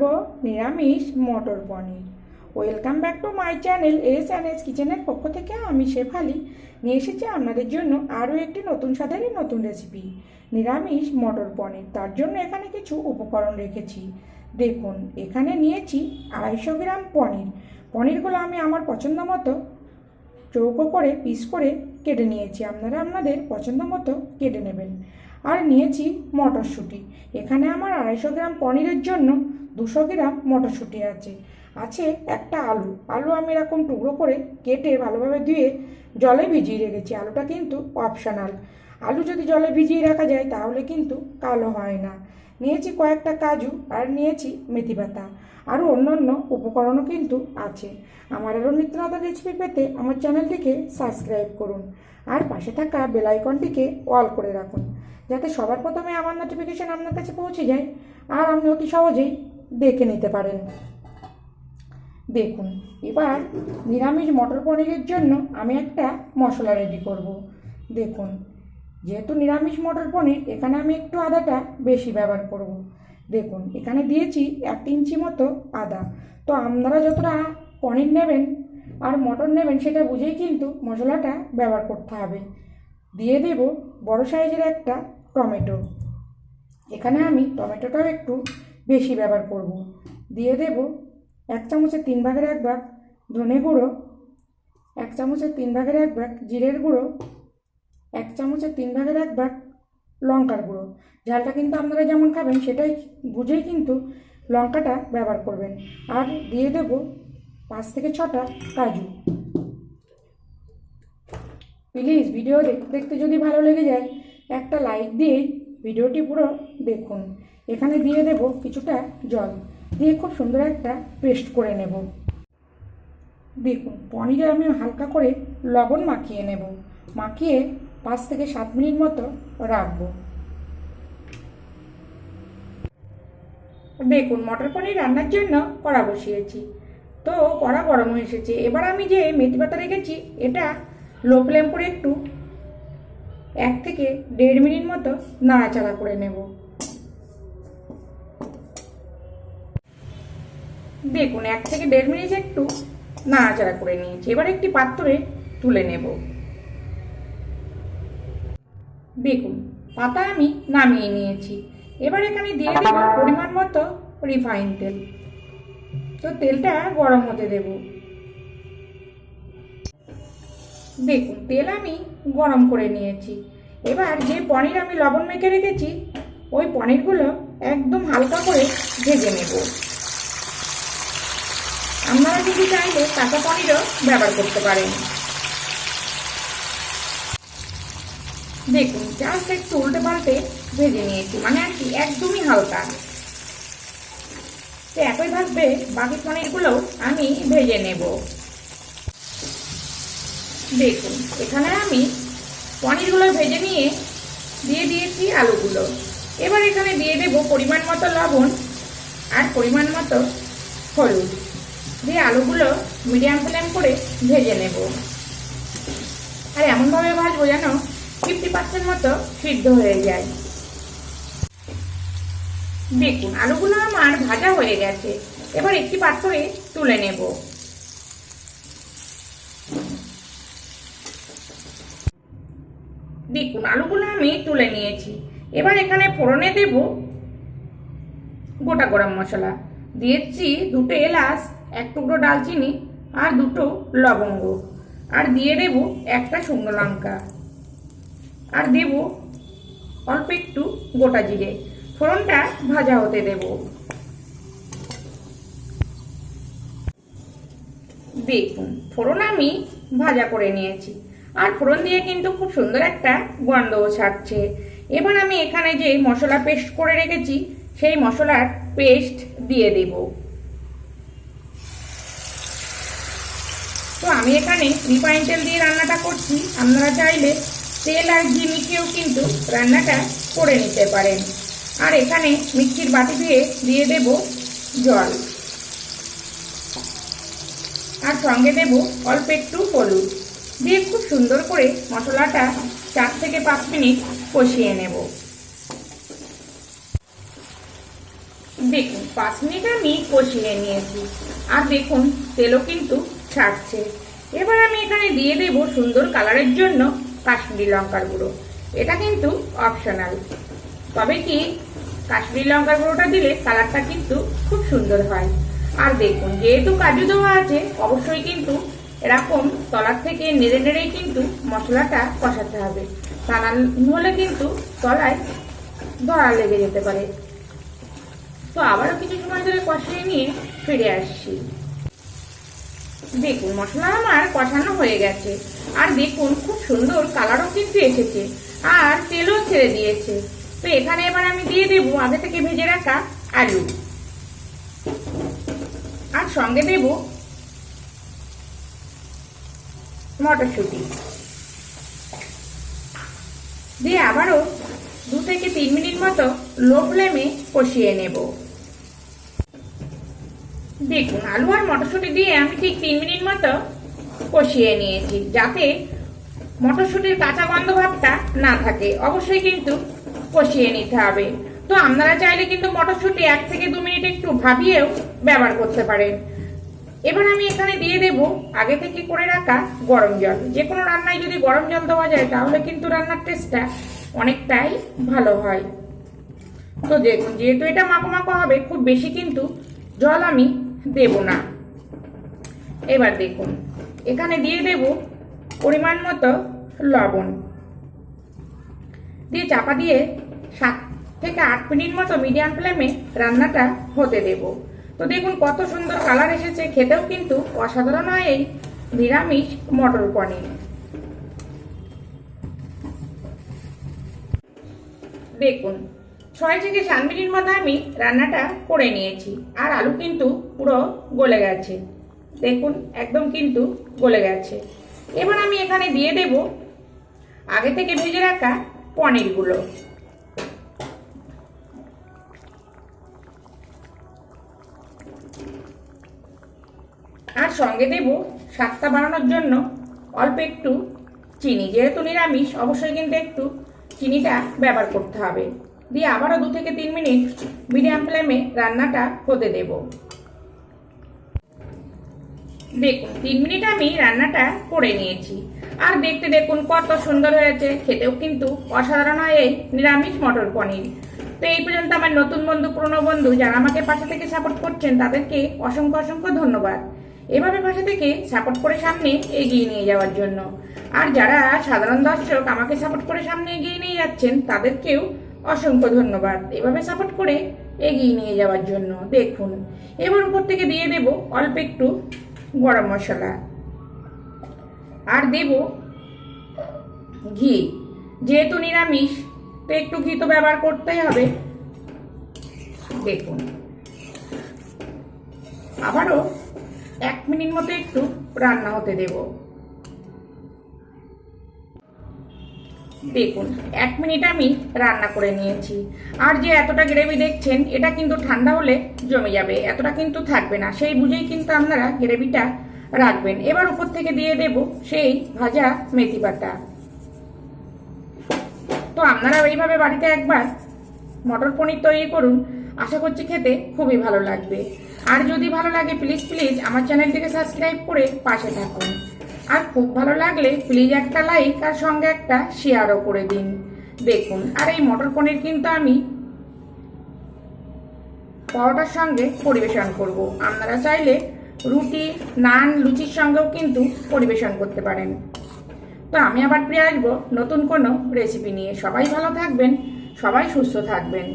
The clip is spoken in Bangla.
করব নিরামিষ মটর paneer. Welcome back to my channel S and S কিচেনের পক্ষ থেকে আমি শেফালি। নিয়ে এসেছি আপনাদের জন্য আরও একটি নতুন স্বাদের নতুন রেসিপি নিরামিষ মটর পনির। তার জন্য এখানে কিছু উপকরণ রেখেছি। দেখুন, এখানে নিয়েছি আড়াইশো গ্রাম পনির। পনিরগুলো আমি আমার পছন্দ মতো চৌকো করে, পিস করে কেটে নিয়েছি। আপনারা আপনাদের পছন্দ মতো কেটে নেবেন। আর নিয়েছি মটরশুঁটি। এখানে আমার আড়াইশো গ্রাম পনিরের জন্য দুশো গ্রাম মটরশুঁটি আছে। আছে একটা আলু। আলু আমি এরকম টুকরো করে কেটে ভালোভাবে ধুয়ে জলে ভিজিয়ে রেখেছি। আলুটা কিন্তু অপশনাল আলু যদি জলে ভিজিয়ে রাখা যায়, তাহলে কিন্তু কালো হয় না। নিয়েছি কয়েকটা কাজু আর নিয়েছি মেথি পাতা। আরও অন্য অন্য উপকরণও কিন্তু আছে। আমার আরও নিত্য নতুন রেসিপি পেতে আমার চ্যানেলটিকে সাবস্ক্রাইব করুন। আর পাশে থাকা বেলাইকনটিকে অল করে রাখুন। যাতে সবার প্রথমে আমার নোটিফিকেশান আপনার কাছে পৌঁছে যায়, আর আপনি অতি সহজেই দেখে নিতে পারেন। দেখুন, এবার নিরামিষ মটর পনিরের জন্য আমি একটা মশলা রেডি করব। দেখুন, যেহেতু নিরামিষ মটর পনির, এখানে আমি একটু আদাটা বেশি ব্যবহার করব। দেখুন, এখানে দিয়েছি এক ইঞ্চি মতো আদা। তো আপনারা যতটা পনির নেবেন আর মটর নেবেন, সেটা বুঝেই কিন্তু মশলাটা ব্যবহার করতে হবে। দিয়ে দেব বড় সাইজের একটা টমেটো। এখানে আমি টমেটোটাও একটু বেশি ব্যবহার করব। দিয়ে দেব এক চামচের তিন ভাগের এক ভাগ ধনে গুঁড়ো, এক চামচের তিন ভাগের এক ভাগ জিরের গুঁড়ো, এক চামচের তিন ভাগের এক ভাগ লঙ্কার গুঁড়ো। ঝালটা কিন্তু আপনারা যেমন খাবেন সেটাই বুঝেই কিন্তু লঙ্কাটা ব্যবহার করবেন। আর দিয়ে দেব পাঁচ থেকে ছটা কাজু। প্লিজ ভিডিও দেখতে দেখতে যদি ভালো লেগে যায় একটা লাইক দিয়ে ভিডিওটি পুরো দেখুন। এখানে দিয়ে দেব কিছুটা জল। দিয়ে খুব সুন্দর একটা পেস্ট করে নেব। দেখুন, পনিরে আমি হালকা করে লবণ মাখিয়ে নেব। মাখিয়ে পাঁচ থেকে সাত মিনিট মতো রাখব। দেখুন, মটর পনির রান্নার জন্য কড়া বসিয়েছি। তো কড়া গরম হয়ে এসেছে। এবার আমি যে মেথি পাতা রেখেছি, এটা লো ফ্লেম করে একটু এক থেকে দেড় মিনিট মতো নাড়াচাড়া করে নেব। দেখুন, এক থেকে দেড় মিনিট একটু নাড়াচাড়া করে নিয়েছি। এবার একটি পাত্রে তুলে নেব। দেখুন, পাতা আমি নামিয়ে নিয়েছি। এবার এখানে দিয়ে দেব পরিমাণ মতো রিফাইন তেল। তো তেলটা গরম হতে দেব। দেখুন, তেল আমি গরম করে নিয়েছি। এবার যে পনির আমি লবণ মেখে রেখেছি, ওই পনিরগুলো একদম হালকা করে ভেজে নেব। আপনারা যদি চাইলে কাঁচা পনিরও ব্যবহার করতে পারেন। দেখুন জাস্ট একটু উল্টে পাল্টে ভেজে নিয়েছি মানে আর কি, একদমই হালকা। তো একইভাবে বাকি পনিরগুলো আমি ভেজে নেব। দেখুন, এখানে আমি পনিরগুলো ভেজে নিয়ে দিয়ে দিয়েছি আলুগুলো। এবার এখানে দিয়ে দেব পরিমাণ মতো লবণ আর পরিমাণ মতো হলুদ। দিয়ে আলুগুলো মিডিয়াম ফ্লেম করে ভেজে নেব। আর এমনভাবে ভাজবো যেন ফিফটি পার্সেন্ট মতো সিদ্ধ হয়ে যায়। দেখুন, আলুগুলো আমার ভাজা হয়ে গেছে। এবার একটি পাত্রে তুলে নেব। দেখুন, আলুগুলো আমি তুলে নিয়েছি। এবার এখানে ফোড়নে দেব গোটা গরম মশলা। দিয়েছি দুটো এলাচ, এক টুকরো ডালচিনি আর দুটো লবঙ্গ। আর দিয়ে দেব একটা শুকনো লঙ্কা। আর দেব অল্প একটু গোটা জিরে। ফোড়নটা ভাজা হতে দেব। দেখুন, ফোড়ন আমি ভাজা করে নিয়েছি। আর ফোড়ন দিয়ে কিন্তু খুব সুন্দর একটা গন্ধও ছাড়ছে। এবার আমি এখানে যে মশলা পেস্ট করে রেখেছি, সেই মশলার পেস্ট দিয়ে দেব। তো আমি এখানে রিফাইন তেল দিয়ে রান্নাটা করছি। আপনারা চাইলে তেল আর ঘি মিশিয়েও কিন্তু রান্নাটা করে নিতে পারেন। আর এখানে মিক্সির বাটি দিয়ে দিয়ে দেব জল। আর সঙ্গে দেব অল্প একটু হলুদ। দিয়ে খুব সুন্দর করে মশলাটা চার থেকে পাঁচ মিনিট কষিয়ে নেব। দেখুন, পাঁচ মিনিট আমি কষিয়ে নিয়েছি। আর দেখুন, তেলও কিন্তু ছাড়ছে। এবার আমি এখানে দিয়ে দেব সুন্দর কালারের জন্য কাশ্মীরি লঙ্কার গুঁড়ো। এটা কিন্তু অপশনাল। তবে কি, কাশ্মীরি লঙ্কার গুঁড়োটা দিলে কালারটা কিন্তু খুব সুন্দর হয়। আর দেখুন, যেহেতু কাজু দেওয়া আছে, অবশ্যই কিন্তু এরকম তলার থেকে নেড়ে নেড়েই কিন্তু মশলাটা কষাতে হবে। তা না হলে কিন্তু তলায় ধরা লেগে যেতে পারে। তো আবারও কিছু সময় ধরে কষিয়ে নিয়ে ফিরে আসছি। দেখুন, মশলা আমার কষানো হয়ে গেছে। আর দেখুন, খুব সুন্দর কালারও কিন্তু এসেছে। আর তেলও ছেড়ে দিয়েছে। তো এখানে এবার আমি দিয়ে দেবো আগে থেকে ভেজে রাখা আলু। আর সঙ্গে দেব মটরশুঁটি। দিয়ে আবারও দু থেকে তিন মিনিট মতো লো ফ্লেমে কষিয়ে নেব। দেখুন, আলু আর মটরশুঁটি দিয়ে আমি ঠিক তিন মিনিট মতো কষিয়ে নিয়েছি যাতে মটরশুঁটির কাঁচা গন্ধ ভাবটা না থাকে। অবশ্যই কিন্তু কষিয়ে নিতে হবে। তো আপনারা চাইলে কিন্তু মটরশুঁটি এক থেকে দু মিনিট একটু ভাবিয়েও ব্যবহার করতে পারেন। এবার আমি এখানে দিয়ে দেব, আগে থেকে করে রাখা গরম জল। যে কোনো রান্নায় যদি গরম জল দেওয়া যায়, তাহলে কিন্তু রান্নার টেস্টটা অনেকটাই ভালো হয়। তো দেখুন, যেহেতু এটা মাখো মাখো হবে, খুব বেশি কিন্তু জল আমি দেব না। এবার দেখুন, এখানে দিয়ে দেব পরিমাণ মতো লবণ। দিয়ে চাপা দিয়ে সাত থেকে আট মিনিট মতো মিডিয়াম ফ্লেমে রান্নাটা হতে দেব। তো দেখুন কত সুন্দর কালার এসেছে, খেতেও কিন্তু অসাধারণ হয় এই নিরামিষ মটর পনির। দেখুন, ছয় থেকে সাত মিনিট মতো আমি রান্নাটা করে নিয়েছি, আর আলু কিন্তু পুরো গলে গেছে। দেখুন, একদম কিন্তু গলে গেছে। এবার আমি এখানে দিয়ে দেব আগে থেকে ভেজে রাখা পনিরগুলো। সঙ্গে দেব স্বাদটা বাড়ানোর জন্য অল্প একটু চিনি। যেহেতু নিরামিষ, অবশ্যই কিন্তু একটু চিনিটা ব্যবহার করতে হবে। দিয়ে আবারও দু থেকে তিন মিনিট মিডিয়াম ফ্লেমে রান্নাটা হতে দেব। দেখুন, তিন মিনিট আমি রান্নাটা করে নিয়েছি। আর দেখতে দেখুন কত সুন্দর হয়েছে। খেতেও কিন্তু অসাধারণ হয় এই নিরামিষ মটর পনির। তো এই পর্যন্ত আমার নতুন বন্ধু, পুরনো বন্ধু যারা আমাকে পাশে থেকে সাপোর্ট করছেন, তাদেরকে অসংখ্য অসংখ্য ধন্যবাদ। এভাবে পাশে থেকে সাপোর্ট করে সামনে এগিয়ে নিয়ে যাওয়ার জন্য। আর যারা সাধারণ দর্শক আমাকে সাপোর্ট করে সামনে এগিয়ে নিয়ে যাচ্ছেন, তাদেরকেও অসংখ্য ধন্যবাদ। এভাবে সাপোর্ট করে এগিয়ে নিয়ে যাওয়ার জন্য। দেখুন, এবার উপর থেকে দিয়ে দেব অল্প একটু গরম মশলা। আর দেব ঘি। যেহেতু নিরামিষ, তো একটু ঘি তো ব্যবহার করতেই হবে। দেখুন, আবারও এক মিনিট মতো একটু রান্না হতে দেব। দেখুন, এক মিনিট আমি রান্না করে নিয়েছি। আর যে এতটা গ্রেভি দেখছেন, এটা কিন্তু ঠান্ডা হলে জমে যাবে, এতটা কিন্তু থাকবে না। সেই বুঝেই কিন্তু আপনারা গ্রেভিটা রাখবেন। এবার উপর থেকে দিয়ে দেব সেই ভাজা মেথি পাতা তো আপনারা এইভাবে বাড়িতে একবার মটর পনির তৈরি করুন। আশা করছি খেতে খুবই ভালো লাগবে। আর যদি ভালো লাগে প্লিজ প্লিজ আমার চ্যানেলটিকে সাবস্ক্রাইব করে পাশে থাকুন। আর খুব ভালো লাগলে প্লিজ একটা লাইক আর সঙ্গে একটা শেয়ারও করে দিন। দেখুন, আর এই মটর পনির কিন্তু আমি পরোটার সঙ্গে পরিবেশন করব। আপনারা চাইলে রুটি, নান, লুচির সঙ্গেও কিন্তু পরিবেশন করতে পারেন। তো আমি আবার ফিরে আসব নতুন কোনো রেসিপি নিয়ে। সবাই ভালো থাকবেন, সবাই সুস্থ থাকবেন।